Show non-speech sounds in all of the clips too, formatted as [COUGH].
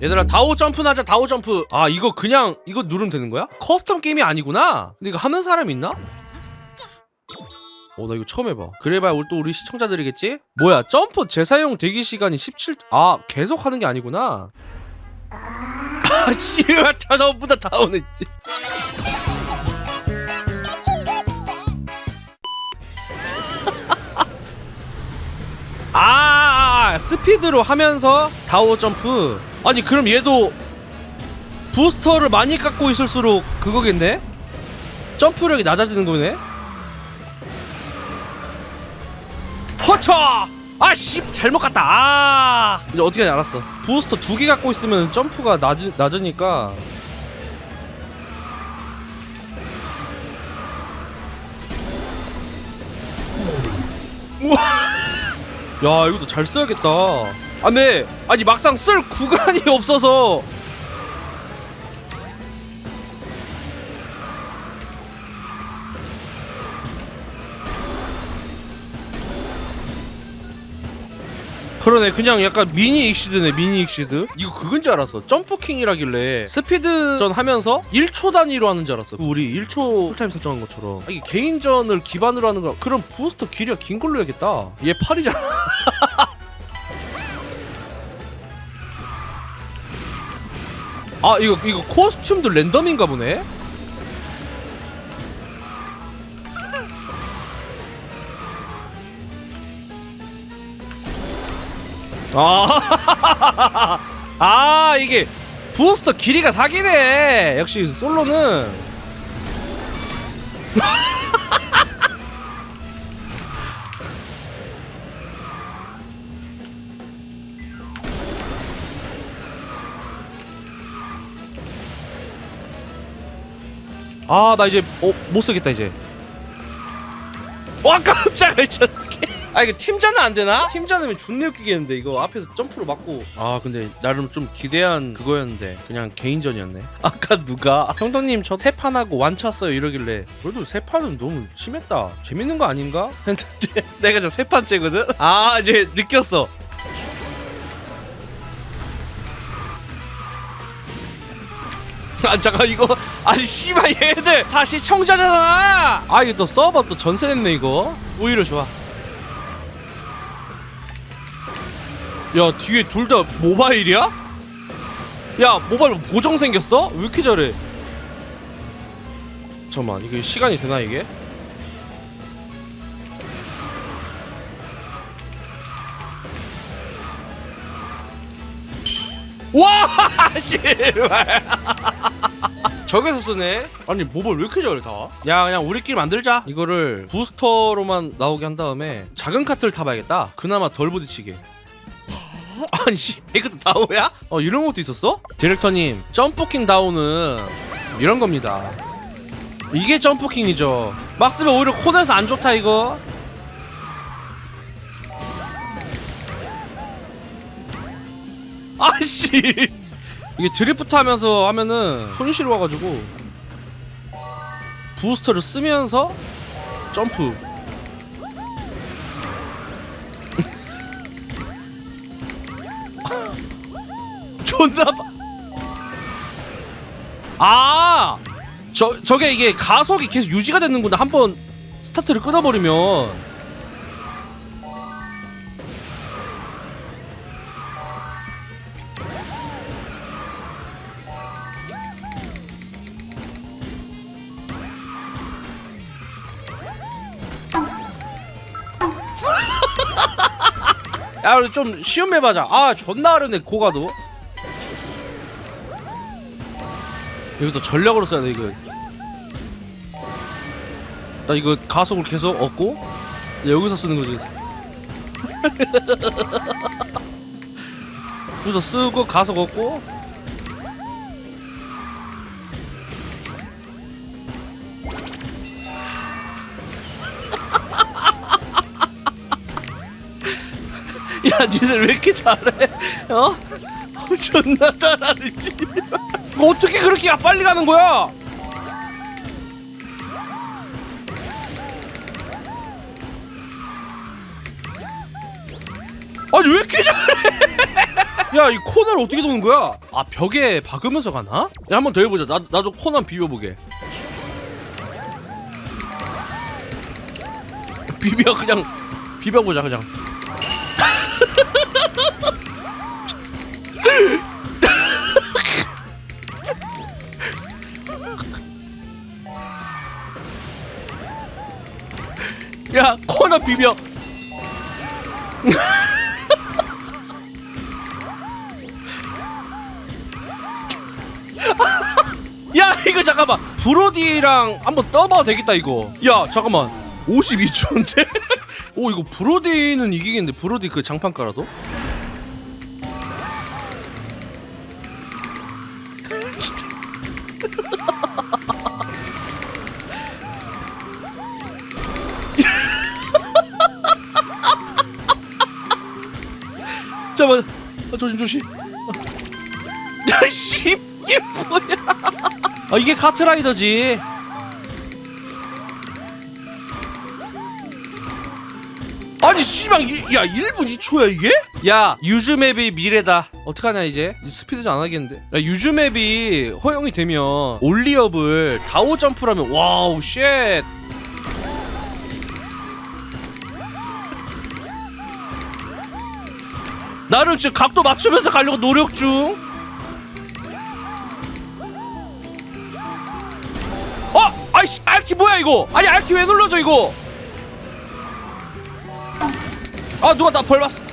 얘들아 다오 점프 나자 다오 점프 아 이거 그냥 이거 누르면 되는 거야? 커스텀 게임이 아니구나 근데 이거 하는 사람 있나? 어 나 이거 처음 해봐 그래봐야 또 우리 시청자들이겠지? 뭐야 점프 재사용 대기 시간이 17... 아 계속 하는 게 아니구나 아 씨발 다 전부 다 다운했지 아, 아, 스피드로 하면서 다오 점프. 아니 그럼 얘도 부스터를 많이 깎고 있을수록 그거겠네? 점프력이 낮아지는 거네? 허차! 아씨 잘못 갔다. 아 이제 어떻게 하지 알았어. 부스터 두 개 갖고 있으면 점프가 낮 낮으니까. 우와. 야 이것도 잘 써야겠다 아 네. 아니 막상 쓸 구간이 [LAUGHS] 없어서 그러네. 그냥 약간 미니 익시드네 미니 익시드. 이거 그건 줄 알았어. 점프킹이라길래 스피드전 하면서 1초 단위로 하는 줄 알았어. 우리 1초 풀타임 설정한 것처럼. 아, 이게 개인전을 기반으로 하는 거라 그럼 부스터 길이가 긴 걸로 해야겠다. 얘 8이잖아. [LAUGHS] 아 이거 이거 코스튬도 랜덤인가 보네. 아, [LAUGHS] 아 이게 부스터 길이가 사기네. 역시 솔로는 [LAUGHS] 아 나 이제 어, 못 쓰겠다 이제. 와 깜짝이야. 아 이거 팀전은 안 되나? 팀전이면 존나 웃기겠는데 이거 앞에서 점프로 맞고. 아 근데 나름 좀 기대한 그거였는데 그냥 개인전이었네. [LAUGHS] 아까 누가 형덕님 저 세 판 하고 완쳤어요 이러길래 그래도 세 판은 너무 심했다. 재밌는 거 아닌가? [LAUGHS] 했는데 내가 저 세 판째거든? 아 이제 느꼈어. 아 잠깐 이거. 아 씨발 얘들 다 시 청자잖아! 아 이거 또 서버 또 전세 냈네 이거. 오히려 좋아 야 뒤에 둘 다 모바일이야? 야 모바일 보정 생겼어? 왜 이렇게 잘해? 잠깐만 이게 시간이 되나 이게? 와 [LAUGHS] 씨발. 저기서 쓰네. 아니 모바일 왜 이렇게 잘해 다 야 그냥 우리끼리 만들자. 이거를 부스터로만 나오게 한 다음에 작은 카트를 타봐야겠다. 그나마 덜 부딪히게 [LAUGHS] 아니 씨. 이것도 다오야? 어 이런 것도 있었어? 디렉터님 점프킹 다오는 이런 겁니다. 이게 점프킹이죠. 막 쓰면 오히려 코너에서 안 좋다 이거. [LAUGHS] 아씨. 이게 드리프트 하면서 하면은 손실 와가지고 부스터를 쓰면서 점프 존나 봐. 아, 저 저게 이게 가속이 계속 유지가 되는구나. 한번 스타트를 끊어 버리면. [LAUGHS] 야, 우리 좀 쉬운 맵 하자. 아, 존나 어렵네, 고가도. 여기도 전력으로 써야 돼, 이거. 나 이거 가속을 계속 얻고, 여기서 쓰는 거지. [LAUGHS] 여기서 쓰고, 가속 얻고. [LAUGHS] 야, 니들 왜 이렇게 잘해? 어? [LAUGHS] 존나 잘하는지. 어떻게 그렇게 빨리 가는 거야? 아니 왜 이렇게 잘해? [LAUGHS] 야 이 코너를 어떻게 도는 거야? 아 벽에 박으면서 가나? 야 한 번 더 해보자. 나 나도 코너 한번 비벼보게. [LAUGHS] 비벼 그냥 비벼보자 그냥. 야 코너 비벼. 야 이거 잠깐만 브로디랑 한번 떠봐도 되겠다 이거 야 잠깐만 52초인데? [LAUGHS] 오 이거 브로디는 이기겠는데 브로디 그 장판 깔아도? 잠깐만 아, 조심 조심. 야씨 이게 뭐야? 아 이게 카트라이더지. 아니 씨발 이- 야 1분 2초야 이게? 야 유즈맵이 미래다. 어떡하냐 이제? 스피드 좀 안 하겠는데. 야 유즈맵이 허용이 되면 올리업을 다오 점프라면 와우 쉣 나름 지금 각도 맞추면서 가려고 노력 중. 어! 아이씨 알키 뭐야 이거? 아니 알키 왜 눌러져 이거? 아 누가 나 벌 봤어 [LAUGHS]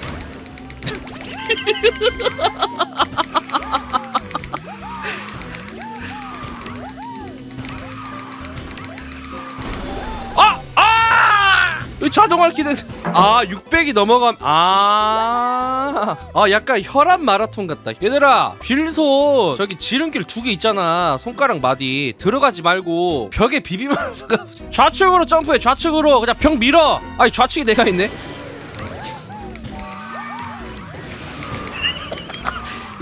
자동 알키 된... 아 600이 넘어감. 아... 아 약간 혈압 마라톤 같다. 얘들아 빌손 저기 지름길 두 개 있잖아. 손가락 마디. 들어가지 말고 벽에 비비면서 가. [LAUGHS] 좌측으로 점프해 좌측으로. 그냥 벽 밀어. 아니 좌측이 내가 있네.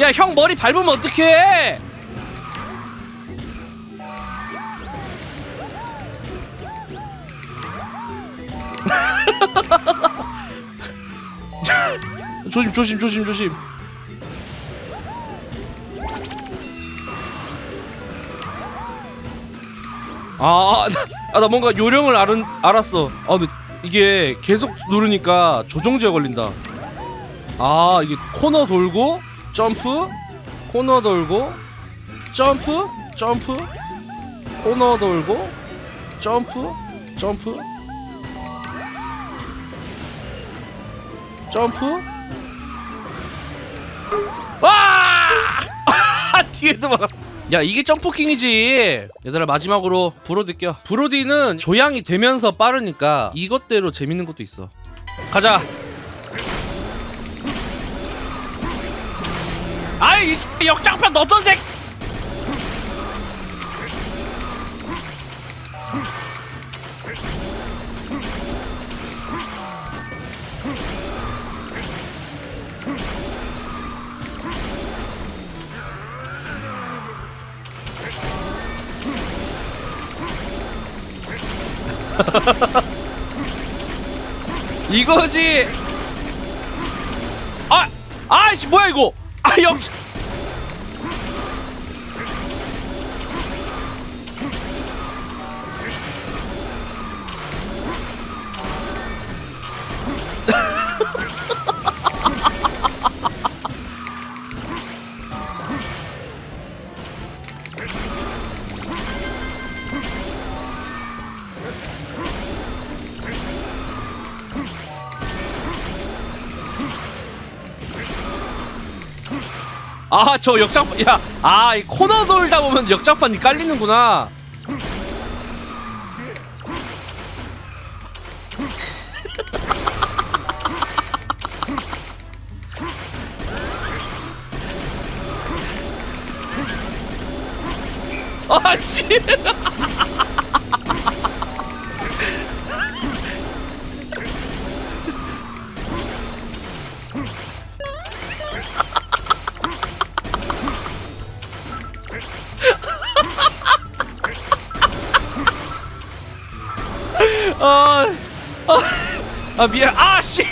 야 형 머리 밟으면 어떡해 조심 조심 조심 조심 아, 나, 아, 나 뭔가 요령을 알은, 알았어. 아, 근데 이게 계속 누르니까 조정지가 걸린다. 아, 이게 코너 돌고, 점프, 코너 돌고, 점프, 점프, 코너 돌고, 점프, 점프, 점프. 와! [LAUGHS] 뒤에도 막았어. 야 이게 점프킹이지 얘들아 마지막으로 브로디 껴 브로디는 조향이 되면서 빠르니까 이것대로 재밌는 것도 있어 가자 아이 이 역장판 어떤 색 이거지 아 아이씨 뭐야 이거 아 역. 아 저 역장판 야아이 코너 돌다 보면 역장판이 깔리는구나. [LAUGHS] 아씨 [LAUGHS] 아, 아, 아 미안. 아 씨